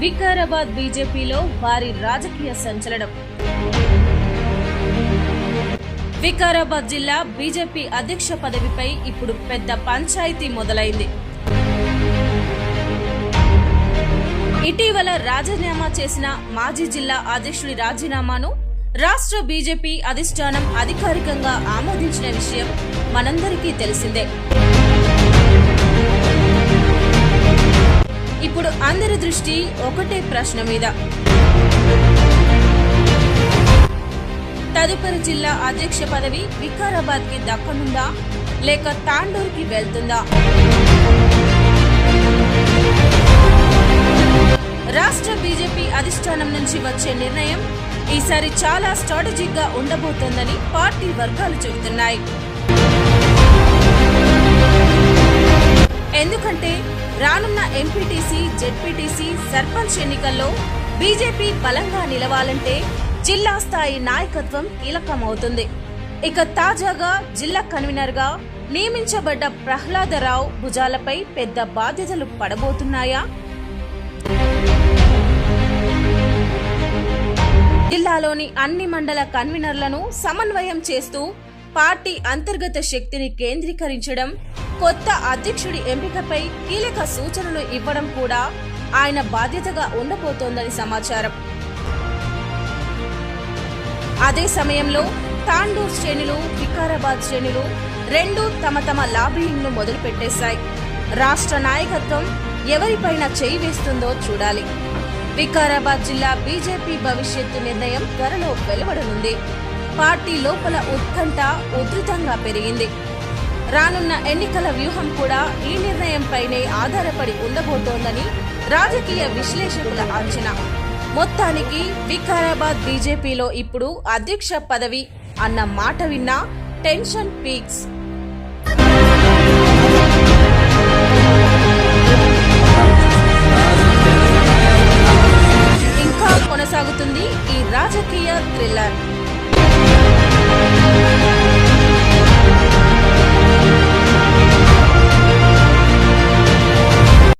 వికారాబాద్ బీజేపీలో భారీ రాజకీయ సంచలనం. వికారాబాద్ జిల్లా బీజేపీ అధ్యక్ష పదవిపై ఇప్పుడు పెద్ద పంచాయతీ మొదలైంది. ఇటీవల రాజీనామా చేసిన మాజీ జిల్లా అధ్యక్షుడి రాజీనామాను రాష్ట్ర బీజేపీ అధిష్టానం అధికారికంగా ఆమోదించిన విషయం మనందరికీ తెలిసిందే. ఇప్పుడు అందరి దృష్టి ఒకటే ప్రశ్న మీద. తదుపరి జిల్లా అధ్యక్ష పదవి వికారాబాద్కి దక్కనుందా? లేక తాండూరుకి వెళ్తుందా? రాష్ట్ర బీజేపీ అధిష్టానం నుంచి వచ్చే నిర్ణయం ఈసారి చాలా స్ట్రాటజిక్గా ఉండబోతోందని పార్టీ వర్గాలు చెబుతున్నాయి. జెడ్పీటీసీ సర్పంచ్ ఎన్నికల్లో బీజేపీ బలంగా నిలవాలంటే జిల్లా స్థాయి నాయకత్వం కీలకమవుతుంది. ఇక తాజాగా జిల్లా కన్వీనర్గా నియమించబడ్డ ప్రహ్లాదరావు భుజాలపై పెద్ద బాధ్యతలు పడబోతున్నాయా? జిల్లాలోని అన్ని మండల కన్వీనర్లను సమన్వయం చేస్తూ పార్టీ అంతర్గత శక్తిని కేంద్రీకరించడం కొత్త అధ్యక్షుడి ఎంపికపై కీలక సూచనలు ఇవ్వడం కూడా ఆయన బాధ్యతగా ఉండబోతోందని సమాచారం. అదే సమయంలో తాండూర్ శ్రేణులు వికారాబాద్ శ్రేణులు రెండు తమ తమ లాబింగ్ మొదలుపెట్టేశాయి. రాష్ట్ర నాయకత్వం ఎవరిపైన చేయి వేస్తుందో చూడాలి. వికారాబాద్ జిల్లా బీజేపీ భవిష్యత్తు నిర్ణయం త్వరలో వెలువడనుంది. పార్టీ లోపల ఉత్కంఠ ఉధృతంగా పెరిగింది. రానున్న ఎన్నికల వ్యూహం కూడా ఈ నిర్ణయంపైనే ఆధారపడి ఉండబోతోందని రాజకీయ విశ్లేషకుల అంచనా. మొత్తానికి వికారాబాద్ బీజేపీలో ఇప్పుడు అధ్యక్ష పదవి అన్న మాట విన్నా టెన్షన్ పీక్స్. ఇంకా కొనసాగుతుంది ఈ రాజకీయ థ్రిల్లర్.